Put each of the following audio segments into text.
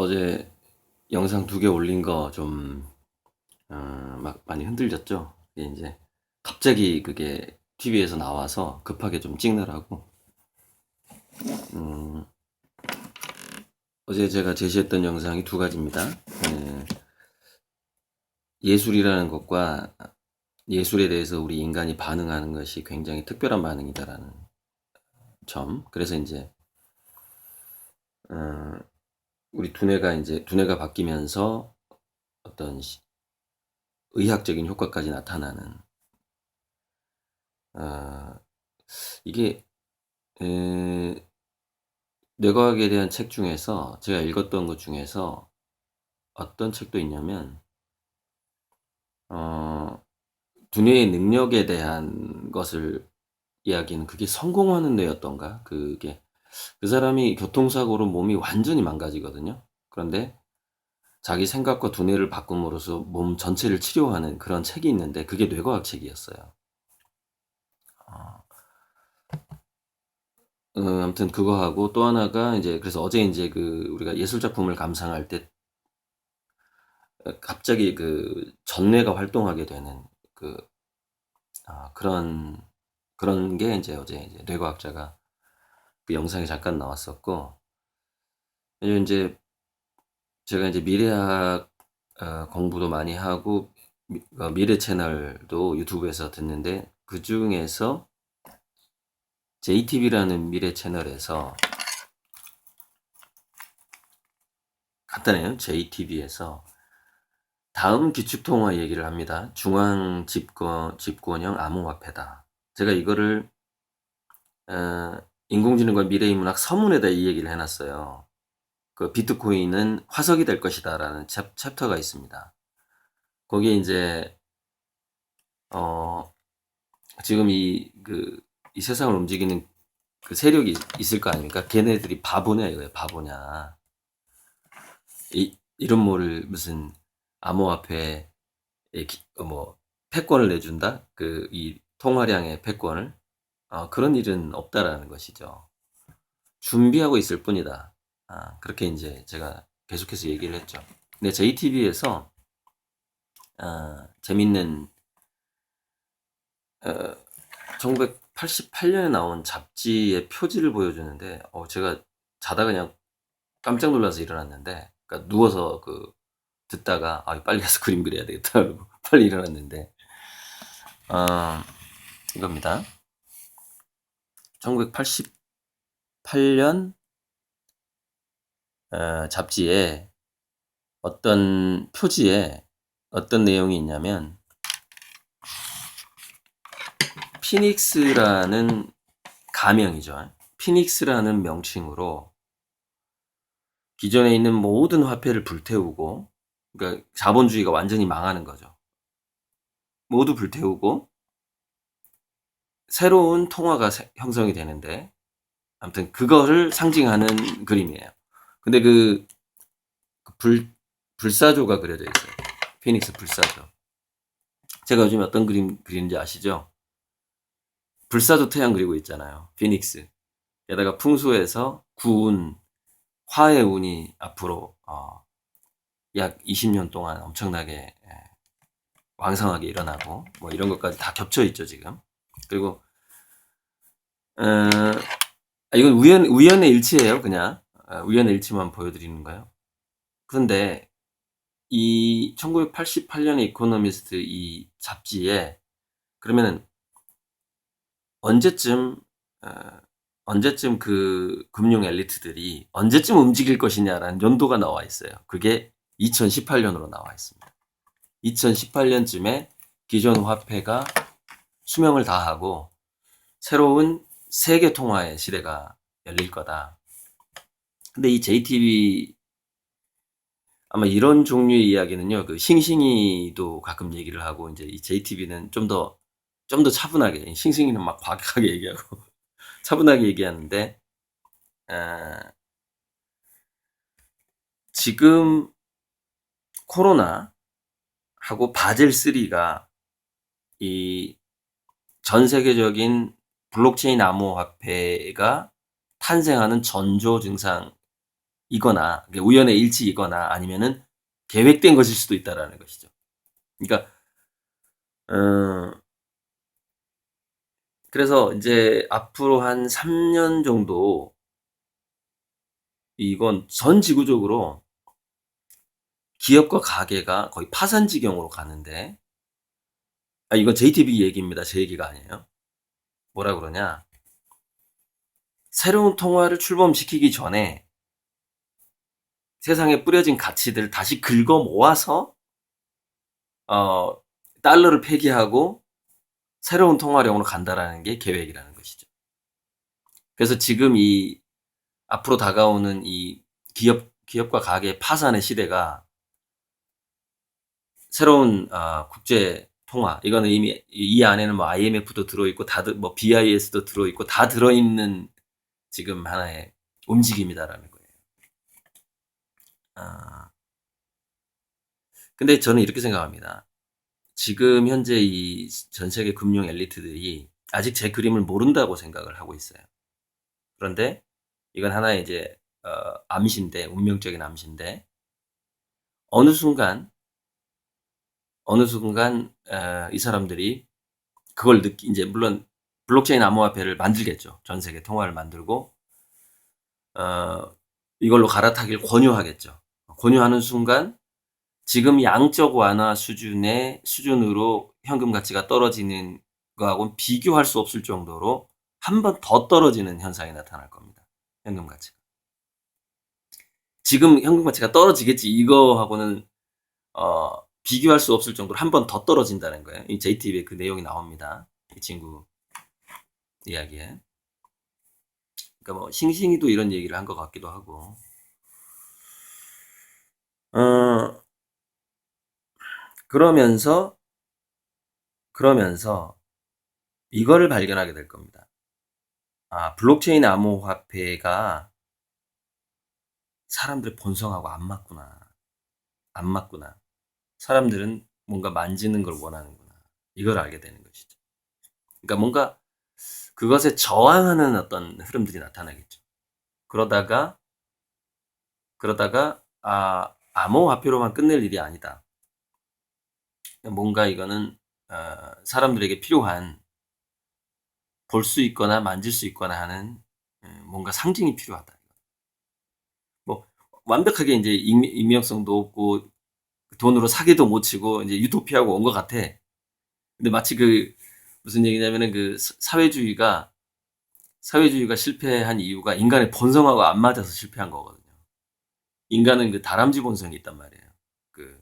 어제 영상 두 개 올린 거 좀, 어, 막 많이 흔들렸죠? 이제 갑자기 그게 TV에서 나와서 급하게 좀 찍느라고. 음, 어제 제가 제시했던 영상이 두 가지입니다. 예, 예술이라는 것과 예술에 대해서 우리 인간이 반응하는 것이 굉장히 특별한 반응이다라는 점. 그래서 이제, 어, 우리 두뇌가 이제 두뇌가 바뀌면서 어떤 시- 의학적인 효과까지 나타나는 아, 이게 에, 뇌과학에 대한 책 중에서 제가 읽었던 것 중에서 어떤 책도 있냐면 어, 두뇌의 능력에 대한 것을 이야기는 그게 성공하는 뇌였던가? 그게 그 사람이 교통사고로 몸이 완전히 망가지거든요. 그런데 자기 생각과 두뇌를 바꿈으로써 몸 전체를 치료하는 그런 책이 있는데 그게 뇌과학 책이었어요. 어, 음, 아무튼 그거 하고 또 하나가 이제 그래서 어제 이제 그 우리가 예술 작품을 감상할 때 어, 갑자기 그 전뇌가 활동하게 되는 그 아, 그런 그런 게 이제 어제 이제 뇌과학자가 그 영상에 잠깐 나왔었고 이제 제가 이제 미래학 어, 공부도 많이 하고 미, 어, 미래 채널도 유튜브에서 듣는데 그 중에서 JTB라는 미래 채널에서 간단해요. JTB에서 다음 기축통화 얘기를 합니다. 중앙 집권, 집권형 암호화폐다. 제가 이거를 어, 인공지능과 미래인문학 서문에다 이 얘기를 해놨어요. 그 비트코인은 화석이 될 것이다라는 챕, 챕터가 있습니다. 거기에 이제 어, 지금 이, 그, 이 세상을 움직이는 그 세력이 있을 거 아닙니까? 걔네들이 바보냐, 이거예요, 바보냐. 이, 이런 뭐를 무슨 암호화폐에 기- 어, 뭐, 패권을 내준다? 그, 이 통화량의 패권을? 어, 그런 일은 없다라는 것이죠. 준비하고 있을 뿐이다. 아, 그렇게 이제 제가 계속해서 얘기를 했죠. 근데 JTB에서, 아, 재밌는, 어, 1988년에 나온 잡지의 표지를 보여주는데, 어, 제가 자다가 그냥 깜짝 놀라서 일어났는데, 그러니까 누워서 그, 듣다가, 아, 빨리 가서 그림 그려야 되겠다. 그러고 빨리 일어났는데, 어, 이겁니다. 1988년 어, 잡지에 어떤 표지에 어떤 내용이 있냐면, 피닉스라는 가명이죠. 피닉스라는 명칭으로 기존에 있는 모든 화폐를 불태우고, 그러니까 자본주의가 완전히 망하는 거죠. 모두 불태우고 새로운 통화가 세- 형성이 되는데, 아무튼 그거를 상징하는 그림이에요. 근데 그, 그 불, 불사조가 그려져 있어요. 피닉스 불사조. 제가 요즘 어떤 그림 그리는지 아시죠? 불사조 태양 그리고 있잖아요. 피닉스. 게다가 풍수에서 구운, 화의 운이 앞으로, 어, 약 20년 동안 엄청나게 예, 왕성하게 일어나고, 뭐 이런 것까지 다 겹쳐 있죠, 지금. 그리고, 어, 아, 이건 우연, 우연의 일치예요, 그냥. 아, 우연의 일치만 보여드리는 거예요. 그런데 이 1988년의 이코노미스트 이 잡지에 그러면은 언제쯤 어, 언제쯤 그 금융 엘리트들이 언제쯤 움직일 것이냐라는 연도가 나와 있어요. 그게 2018년으로 나와 있습니다. 2018년쯤에 기존 화폐가 수명을 다하고 새로운 세계 통화의 시대가 열릴 거다. 근데 이 JTB 아마 이런 종류의 이야기는요, 그 싱싱이도 가끔 얘기를 하고 이제 이 JTB는 좀 더 좀 더 차분하게 싱싱이는 막 과격하게 얘기하고 차분하게 얘기하는데 아, 지금 코로나 하고 바젤 3가 이 전 세계적인 블록체인 암호화폐가 탄생하는 전조 증상 일치이거나 그러니까 우연의 일치이거나 아니면은 계획된 것일 수도 있다라는 것이죠. 그러니까 어, 그래서 이제 앞으로 한 3년 정도 이건 전 지구적으로 기업과 가게가 거의 파산 지경으로 가는데 아 이건 JTB 얘기입니다. 제 얘기가 아니에요. 뭐라 그러냐? 새로운 통화를 출범시키기 전에 세상에 뿌려진 가치들을 다시 긁어 모아서 어, 달러를 폐기하고 새로운 통화령으로 간다라는 게 계획이라는 것이죠. 그래서 지금 이 앞으로 다가오는 이 기업 기업과 가게 파산의 시대가 새로운 아, 국제 통화 이거는 이미 이 안에는 뭐 IMF도 들어있고 다들 뭐 BIS도 들어있고 다 들어있는 지금 하나의 움직임이다라는 거예요. 아, 근데 저는 이렇게 생각합니다. 지금 현재 이 전 세계 금융 엘리트들이 아직 제 그림을 모른다고 생각을 하고 있어요. 그런데 이건 하나의 이제 어, 암시인데 운명적인 암시인데 어느 순간 어느 순간 어, 이 사람들이 그걸 느끼 이제 물론 블록체인 암호화폐를 만들겠죠. 전 세계 통화를 만들고 어, 이걸로 갈아타기를 권유하겠죠. 권유하는 순간 지금 양적 완화 수준의 수준으로 현금 가치가 떨어지는 거하고는 비교할 수 없을 정도로 한 번 더 떨어지는 현상이 나타날 겁니다. 현금 가치가. 지금 현금 가치가 떨어지겠지 이거하고는 어, 비교할 수 없을 정도로 한 번 더 떨어진다는 거예요. 이 JTB에 그 내용이 나옵니다. 이 친구 이야기에. 그러니까 뭐 싱싱이도 이런 얘기를 한 것 같기도 하고. 어, 그러면서 그러면서 이거를 발견하게 될 겁니다. 아, 블록체인 암호화폐가 사람들의 본성하고 안 맞구나. 안 맞구나. 사람들은 뭔가 만지는 걸 원하는구나. 이걸 알게 되는 것이죠. 그러니까 뭔가 그것에 저항하는 어떤 흐름들이 나타나겠죠. 그러다가 그러다가 아 암호화폐로만 끝낼 일이 아니다. 뭔가 이거는 어, 사람들에게 필요한 볼 수 있거나 만질 수 있거나 하는 음, 뭔가 상징이 필요하다. 뭐 완벽하게 이제 익명성도 없고 돈으로 사기도 못 치고 이제 유토피아고 온 것 같아. 근데 마치 그 무슨 얘기냐면은 그 사- 사회주의가 사회주의가 실패한 이유가 인간의 본성하고 안 맞아서 실패한 거거든요. 인간은 그 다람쥐 본성이 있단 말이에요. 그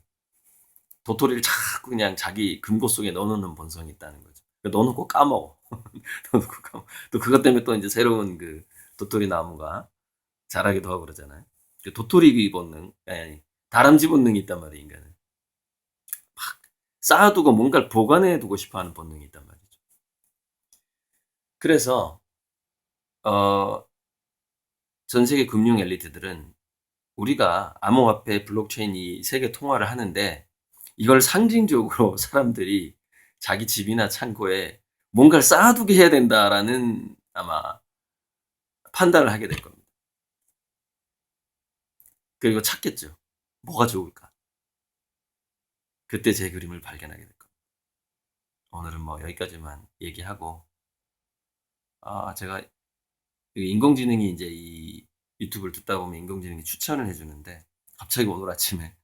도토리를 자꾸 그냥 자기 금고 속에 넣어놓는 본성이 있다는 거죠. 넣어놓고 까먹어. 넣어놓고 까먹어. 또 그것 때문에 또 이제 새로운 그 도토리 나무가 자라기도 하고 그러잖아요. 그 도토리 본능, 아니, 아니, 다람쥐 본능이 있단 말이에요, 인간은. 막 쌓아두고 뭔가를 보관해 두고 싶어 하는 본능이 있단 말이죠. 그래서, 어, 전 세계 금융 엘리트들은 우리가 암호화폐 블록체인 이 세계 통화를 하는데 이걸 상징적으로 사람들이 자기 집이나 창고에 뭔가를 쌓아두게 해야 된다라는 아마 판단을 하게 될 겁니다. 그리고 찾겠죠. 뭐가 좋을까? 그때 제 그림을 발견하게 될 겁니다. 오늘은 뭐 여기까지만 얘기하고, 아, 제가 이 인공지능이 이제 이 유튜브를 듣다 보면 인공지능이 추천을 해주는데, 갑자기 오늘 아침에,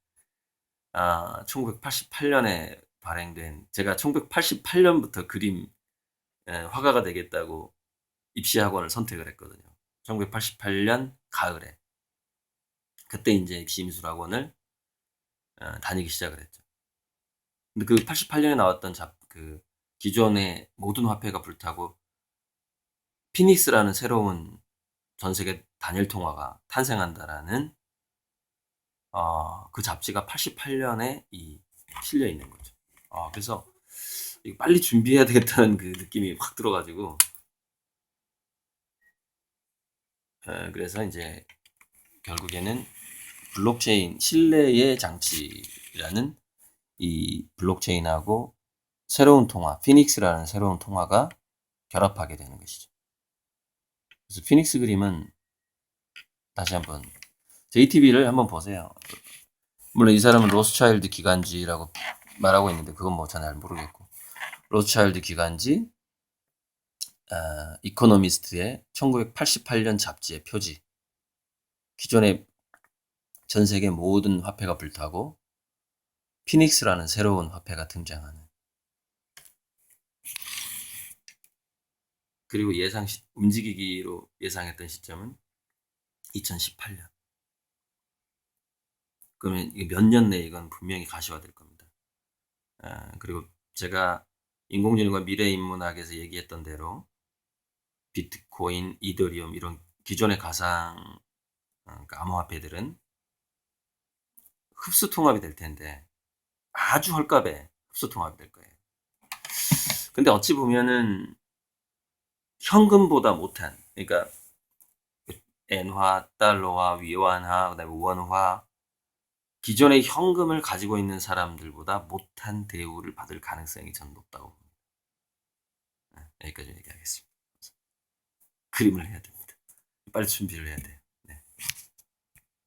아, 1988년에 발행된, 제가 1988년부터 그림, 에, 화가가 되겠다고 입시 학원을 선택을 했거든요. 1988년 가을에. 그때 이제 입시 미술학원을 어, 다니기 시작을 했죠. 근데 그 88년에 나왔던 잡, 그 기존의 모든 화폐가 불타고 피닉스라는 새로운 전 세계 단일 통화가 탄생한다라는 어, 그 잡지가 88년에 이 실려 있는 거죠. 어, 그래서 빨리 준비해야 되겠다는 그 느낌이 확 들어가지고 어, 그래서 이제 결국에는 블록체인 신뢰의 장치라는 이 블록체인하고 새로운 통화, 피닉스라는 새로운 통화가 결합하게 되는 것이죠. 그래서 피닉스 그림은 다시 한번 JTB를 한번 보세요. 물론 이 사람은 로스차일드 기간지라고 말하고 있는데 그건 뭐 잘 모르겠고 로스차일드 기간지 아, 이코노미스트의 1988년 잡지의 표지 기존의 전 세계 모든 화폐가 불타고 피닉스라는 새로운 화폐가 등장하는 그리고 예상 시, 움직이기로 예상했던 시점은 2018년. 그러면 몇 년 내에 이건 분명히 가시화될 겁니다. 아, 그리고 제가 인공지능과 미래 인문학에서 얘기했던 대로 비트코인, 이더리움 이런 기존의 가상 어, 그러니까 암호화폐들은 흡수 통합이 될 텐데 아주 헐값에 흡수 통합이 될 거예요. 근데 어찌 보면은 현금보다 못한 그러니까 엔화, 달러화, 위안화, 그다음에 원화 기존의 현금을 가지고 있는 사람들보다 못한 대우를 받을 가능성이 저는 높다고 봅니다. 네, 여기까지 얘기하겠습니다. 그림을 해야 됩니다. 빨리 준비를 해야 돼요.